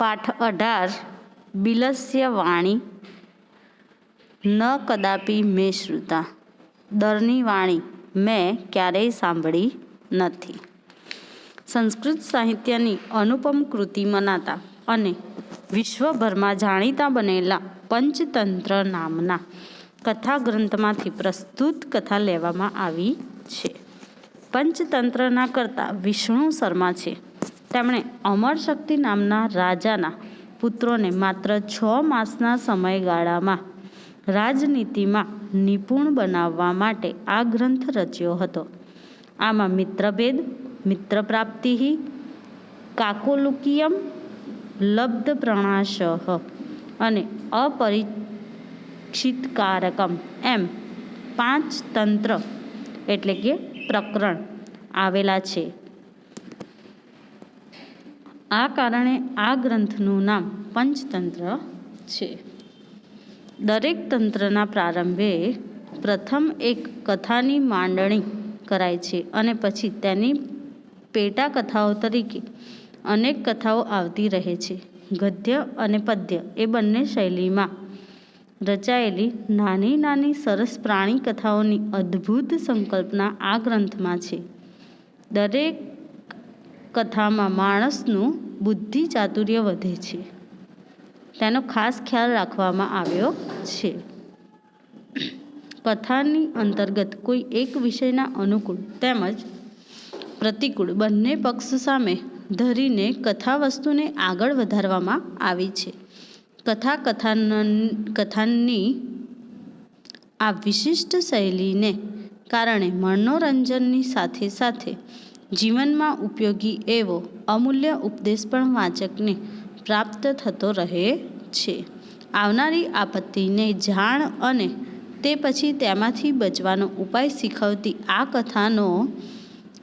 પાઠ અઢાર, બિલસ્ય વાણી, ન કદાપી મેં શ્રુતા. દરની વાણી મેં ક્યારેય સાંભળી નથી. સંસ્કૃત સાહિત્યની અનુપમ કૃતિ મનાતા અને વિશ્વભરમાં જાણીતા બનેલા પંચતંત્ર નામના કથા ગ્રંથમાંથી પ્રસ્તુત કથા લેવામાં આવી છે. પંચતંત્રના કરતા વિષ્ણુ શર્મા છે. તેમણે અમર શક્તિ નામના રાજાના પુત્રોને માત્ર છ માસના સમયગાળામાં રાજનીતિમાં નિપુણ બનાવવા માટે આ ગ્રંથ રચ્યો હતો. આમાં મિત્રભેદ મિત્રપ્રાપ્તિ કાકોલુકિયમ લબ્ધ પ્રણાશહ અને અપરિક્ષિતકારકમ એમ પાંચ તંત્ર એટલે કે પ્રકરણ આવેલા છે. આ કારણે આ ગ્રંથનું નામ પંચતંત્ર છે. દરેક તંત્રના પ્રારંભે પ્રથમ એક કથાની માંડણી કરાય છે અને પછી તેની પેટા કથાઓ તરીકે અનેક કથાઓ આવતી રહે છે. ગદ્ય અને પદ્ય એ બંને શૈલીમાં રચાયેલી નાની નાની સરસ પ્રાણી કથાઓની અદ્ભુત સંકલ્પના આ ગ્રંથમાં છે. દરેક કથામાં માણસનું બુદ્ધિ ચાતુર્ય વધે છે. તેનો ખાસ ખ્યાલ રાખવામાં આવ્યો છે. કથાની અંતર્ગત કોઈ એક વિષયના અનુકૂળ તેમજ પ્રતિકૂળ બંને પક્ષ સામે ધરીને કથા વસ્તુને આગળ વધારવામાં આવી છે. કથા કથાન કથાની આ વિશિષ્ટ શૈલીને કારણે મનોરંજનની સાથે સાથે જીવનમાં ઉપયોગી એવો અમૂલ્ય ઉપદેશ પણ વાચકને પ્રાપ્ત થતો રહે છે. આવનારી આપત્તિને જાણ અને તે પછી તેમાંથી બચવાનો ઉપાય શીખવતી આ કથાનો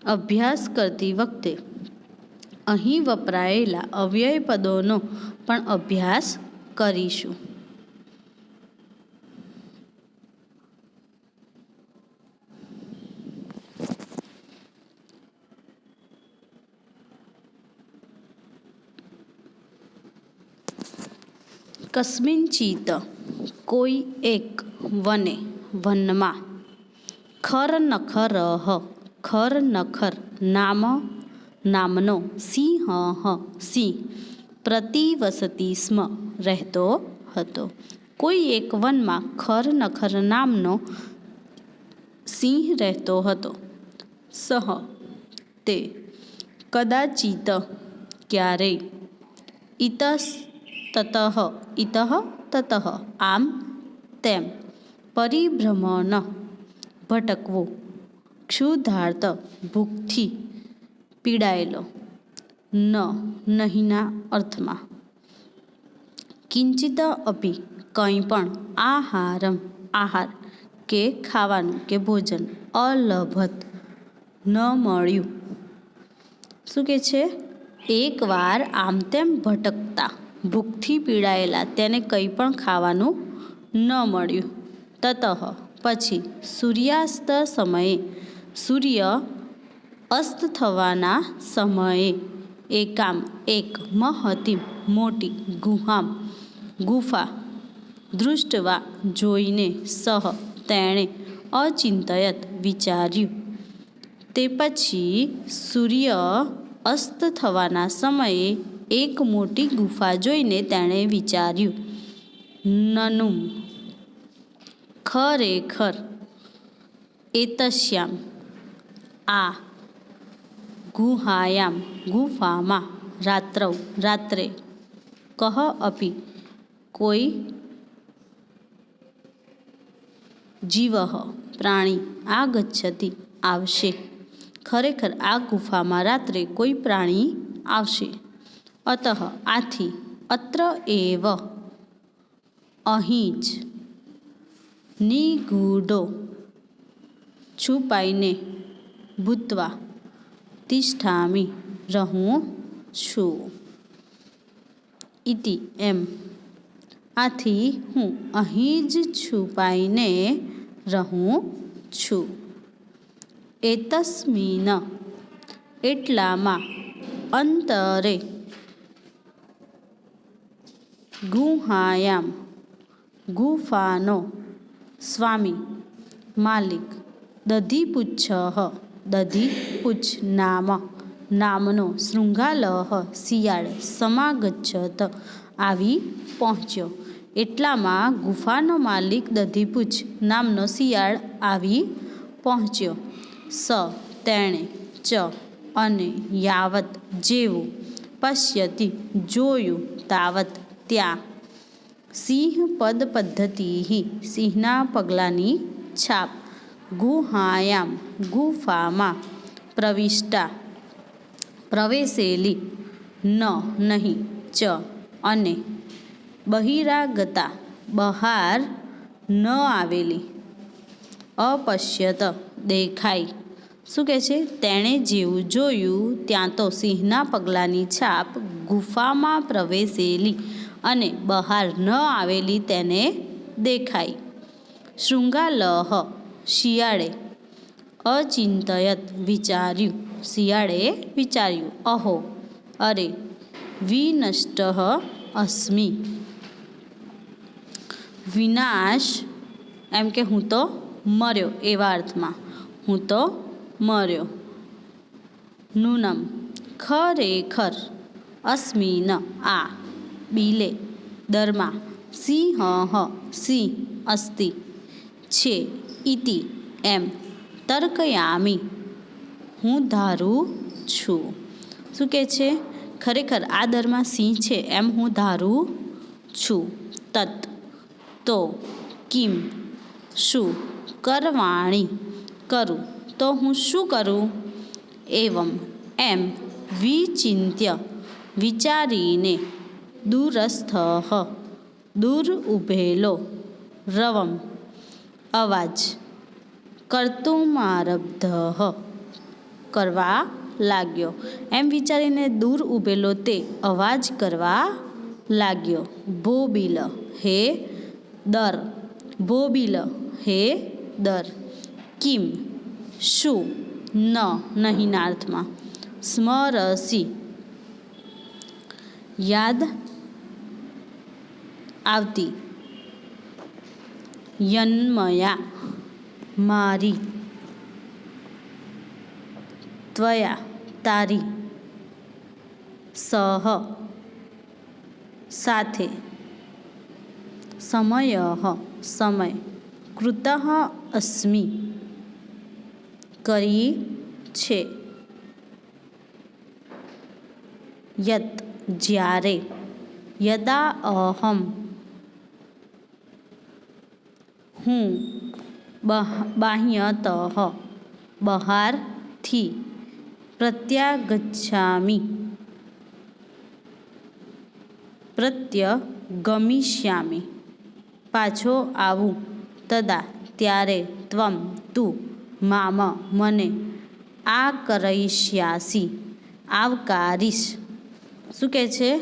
અભ્યાસ કરતી વખતે અહીં વપરાયેલા અવ્યય પદોનો પણ અભ્યાસ કરીશું. કસ્મિંચિત કોઈ એક વને વનમાં. ખર નખરહ ખર નખર નામ, નામનો સિંહ સિંહ પ્રતિવસતી સ્મ રહેતો હતો. કોઈ એક વનમાં ખર નખર નામનો સિંહ રહેતો હતો. સહ, તે કદાચિત ક્યારેય ઇતસ તતઃ ઇતઃ તતઃ આમ તેમ પરિભ્રમણ ભટકવું ક્ષુધાર્ત ભૂખથી પીડાયેલો ન નહીંના અર્થમાં કિંચિત અપી કંઈ પણ આહારમ આહાર કે ખાવાનું કે ભોજન અલભત ન મળ્યું શું કે છે? એકવાર આમ તેમ ભટકતા ભૂખથી પીડાયેલા તેને કંઈ પણ ખાવાનું ન મળ્યું. તતઃ પછી સૂર્યાસ્ત સમયે સૂર્ય અસ્ત થવાના સમયે એકામ એક મહતી મોટી ગુહામ ગુફા દૃષ્ટવા જોઈને સહ તેણે અચિંતયત વિચાર્યું. તે પછી સૂર્ય અસ્ત થવાના સમયે એક મોટી ગુફા જોઈને તેણે વિચાર્યું, નનું, ખરેખર એતસ્યામ આ ગુહાયામ ગુફામાં રાત્રવ, રાત્રે કહ અપી કોઈ જીવ પ્રાણી આગચ્છતિ આવશે? ખરેખર આ ગુફામાં રાત્રે કોઈ પ્રાણી આવશે? અતઃ આથી અત્ર એવ. અહીં જ. નિગૂઢો. છુપાઈને ભૂતવા. તિષ્ઠામી રહું છું. ઇતિ એમ. આથી હું અહીં જ છુપાઈને રહું છું. એતસ્મિન. એટલામાં અંતરે ગુહાયામ. ગુફાનો સ્વામી માલિક દધીપુચ્છ. દધીપુચ્છ નામ નામનો શૃંગાલહ શિયાળ સમાગચ્છત આવી પહોંચ્યો. એટલામાં ગુફાનો માલિક દધીપુચ્છ નામનો શિયાળ આવી પહોંચ્યો. સ. તેણે ચ. અને યાવત જેવું પશ્યતી જોયું તાવત ત્યાં. સિંહ પદ પદ્ધતિ સિંહના પગલાંની છાપ. ગુહાયામ, ગુફામાં પ્રવિષ્ટા. પ્રવેશેલી, ન, નહીં, ચ, અને બહિરાગતા, બહાર ન આવેલી. અપશ્યત, દેખાય. શું કહે છે? તેણે જેવું જોયું, ત્યાં તો સિંહના પગલાંની છાપ ગુફામાં પ્રવેશેલી. અને બહાર ન આવેલી તેને દેખાઈ. શૃંગાલહ શિયાળે અચિંતયત વિચાર્યું. શિયાળે વિચાર્યું, અહો, અરે, વિનષ્ટ અસ્મિ. વિનાશ. એમ કે, હું તો મર્યો એવા અર્થમાં. હું તો મર્યો. નૂનમ, ખરેખર અસ્મિન આ બિલે, દરમાં, સિંહ સિંહ અસ્તિ છે, ઇતિ, એમ, તર્કયામી, હું ધારું છું. શું કહે છે? ખરેખર આ દરમાં સિંહ છે, એમ હું ધારું છું. તત, તો, કિમ, શું, કરવાણી, કરું, તો હું શું કરું? એવમ, એમ, વિચિંત્ય, વિચારીને દૂરસ્થ દૂર ઊભેલો રવમ અવાજ કર્તુમારબ્ધ કરવા લાગ્યો એમ વિચારીને દૂર ઊભેલો તે અવાજ કરવા લાગ્યો ભોબીલ હે દર ભોબીલ હે દર કિમ શું ન નહીંના અર્થમાં સ્મરસી યાદ આવતી. યન્મયા મારી. ત્વયા તારી. સહ. સાથે. સમય સમય. કૃત અસ્મિ. કરી છે. યત જ્યારે. યદા અહમ. હું બાહ્યત બહારથી પ્રત્યાગચ્છામિ. પ્રત્ય ગમિષ્યામિ પાછો આવું. તદા ત્યારે ત્વમ તું મામ મને આ કરઈષ્યાસી આવકારીશ. શું કહે છે?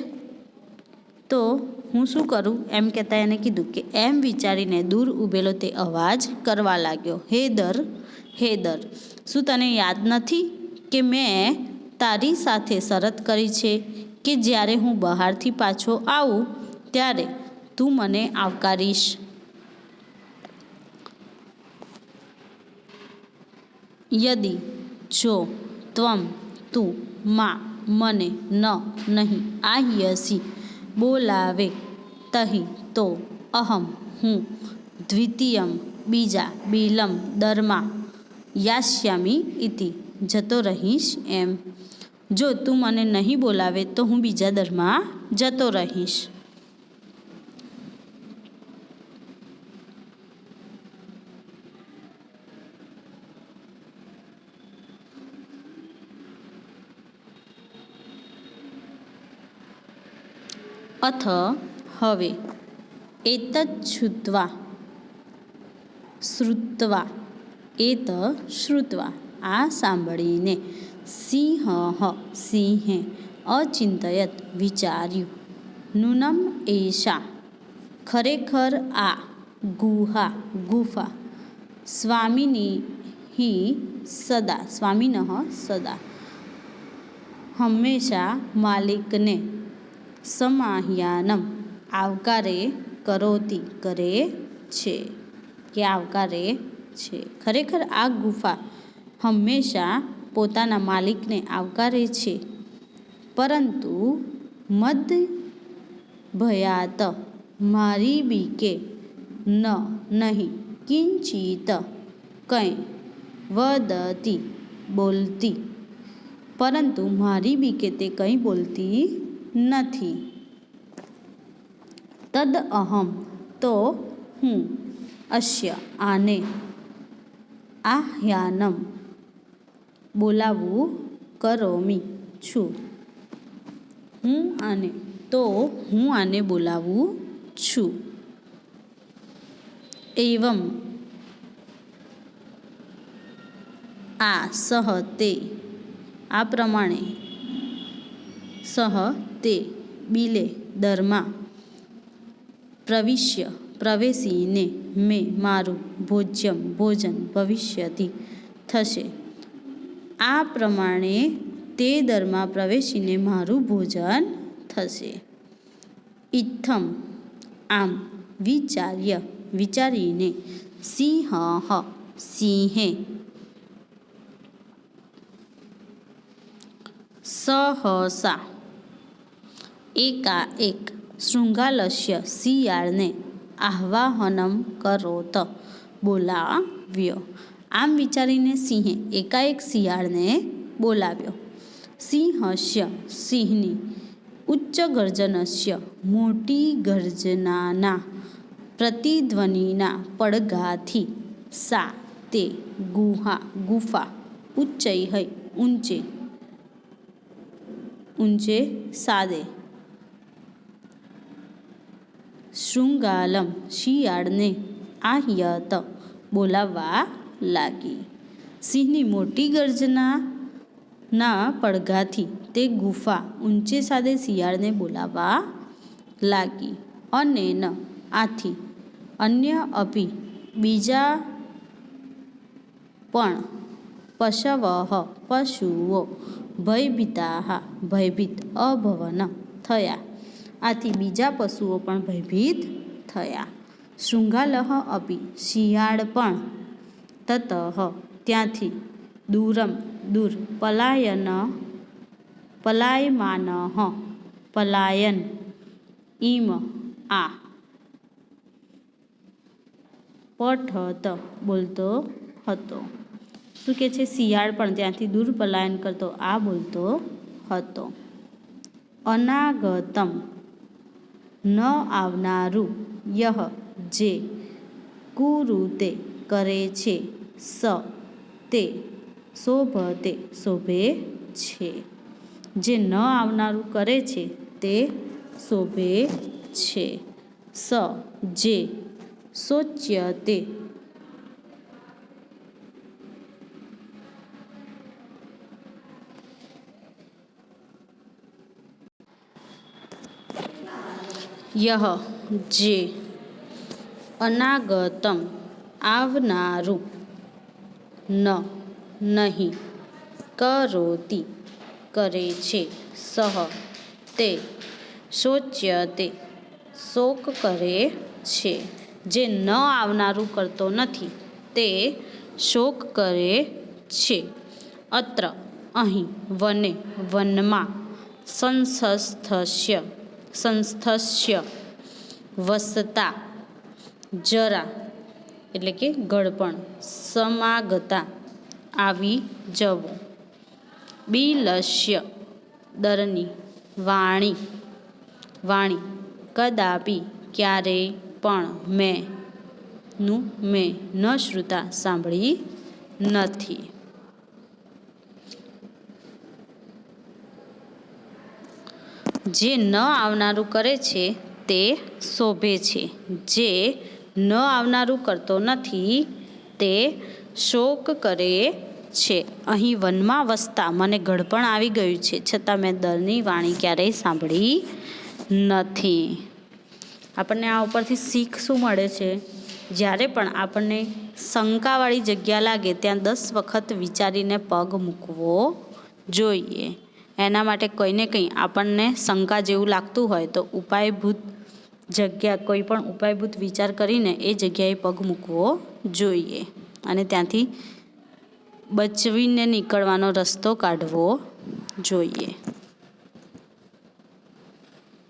તો હું શું કરું? એમ કહેતા એને કીધું કે, એમ વિચારીને દૂર ઊભેલો તે અવાજ કરવા લાગ્યો, હે દર હે દર, શું તને યાદ નથી કે મેં તારી સાથે શરત કરી છે કે જ્યારે હું બહારથી પાછો આવું ત્યારે તું મને આવકારીશ? યદિ, જો, ત્વમ, તું, માં, મને, ન, નહીં, આહ્યસી બોલાવે. તહી તો અહમ હું દ્વિતીયમ બીજા બિલમ દરમા યાસ્યામી ઇતિ જતો રહીશ એમ. જો તું મને નહીં બોલાવે તો હું બીજા દરમાં જતો રહીશ. અથ હવે. એતચ્છુત્વા શ્રુત્વા. એત શ્રુત્વા. આ સાંભળીને સિંહ સિંહે અચિંતયત વિચાર્યું. નૂનમ એશા ખરેખર આ ગુહા ગુફા સ્વામિની હિ સદા, સ્વામિનઃ સદા. હંમેશા માલિકને સમાહ્યાનમ આવકારે કરોતી કરે છે. કે આવકારે છે. ખરેખર આ ગુફા હંમેશા પોતાના માલિકને આવકારે છે. પરંતુ મદ ભયાત મારી બીકે ન, નહીં, કિંચિત કંઈ વદતી બોલતી. પરંતુ મારી બીકે તે કંઈ બોલતી નથી. તદ અહમ. તો હું અશ્ય આને આહ્યાનમ બોલાવું કરોમી છું. હું આને, તો હું આને બોલાવું છું. એવમ. આ સહ તે. આ પ્રમાણે સહ તે બિલે દરમાં પ્રવિશ્ય પ્રવેશીને મેં મારું ભોજ્યમ ભોજન ભવિષ્યથી થશે આ પ્રમાણે તે દરમાં પ્રવેશીને મારું ભોજન થશે ઇથમ આમ વિચાર્ય વિચારીને સિંહ સિંહે સહસા એકાએક શૃંગાલસ્ય શિયાળને આહ્વાહનમ કરોત. બોલાવ્યો. આમ વિચારીને સિંહે એકાએક શિયાળને બોલાવ્યો. સિંહસ્ય સિંહની ઉચ્ચ ગર્જનસ્ય મોટી ગર્જનાના પ્રતિધ્વનિના પડઘાથી સા તે ગુહા ગુફા ઉચ્ચૈ ઊંચે ઊંચે સાદે. શૃંગાલમ શિયાળને આહ્યત બોલાવવા લાગી. સિંહની મોટી ગર્જનાના પડઘાથી તે ગુફા ઊંચે સાદે શિયાળને બોલાવવા લાગી. અને ન, આથી અન્ય અપી બીજા પણ પશવ પશુઓ ભયભીતા ભયભીત અભવન થયા. આથી બીજા પશુઓ પણ ભયભીત થયા. શૃંગાલહ અપી શિયાળ પણ. તત ત્યાંથી દૂરમ દૂર પલાયન પલાયમાન પલાયન. ઈમ આ. પઠત બોલતો હતો. શું કે છે? શિયાળ પણ ત્યાંથી દૂર પલાયન કરતો આ બોલતો હતો. અનાગતમ ન આવનારું. યહ, જે કુરુતે કરે છે, સ તે શોભતે શોભે છે. જે ન આવનારું કરે છે, તે શોભે છે. સ, જે શોચ્યતે યહ, જે અનાગતમ આવનારું ન, નહીં, કરોતી કરે છે. સહ, તે શોચ્યતે શોક કરે છે. જે ન આવનારું કરતો નથી, તે શોક કરે છે. અત્ર, અહીં, વને, વનમાં સંસ્થસ્ય સંસ્થસ્ય, વસતા, જરા, એટલે કે ગળપણ સમાગતા, આવી જવું. બિલસ્ય, દરની વાણી વાણી, કદાપી ક્યારેય પણ મેં નું મેં ન શ્રુતા સાંભળી નથી. જે ન આવનારું કરે છે તે શોભે છે. જે ન આવનારું કરતો નથી તે શોક કરે છે. અહીં વનમાં વસતા મને ગળપણ આવી ગયું છે, છતાં મેં દરની વાણી ક્યારેય સાંભળી નથી. આપણને આ ઉપરથી શીખ શું મળે છે? જ્યારે પણ આપણને શંકાવાળી જગ્યા લાગે, ત્યાં દસ વખત વિચારીને પગ મૂકવો જોઈએ. એના માટે કંઈ ને કંઈ આપણને શંકા જેવું લાગતું હોય તો ઉપાયભૂત જગ્યા, કોઈ પણ ઉપાયભૂત વિચાર કરીને એ જગ્યાએ પગ મૂકવો જોઈએ. અને ત્યાંથી બચવીને નીકળવાનો રસ્તો કાઢવો જોઈએ.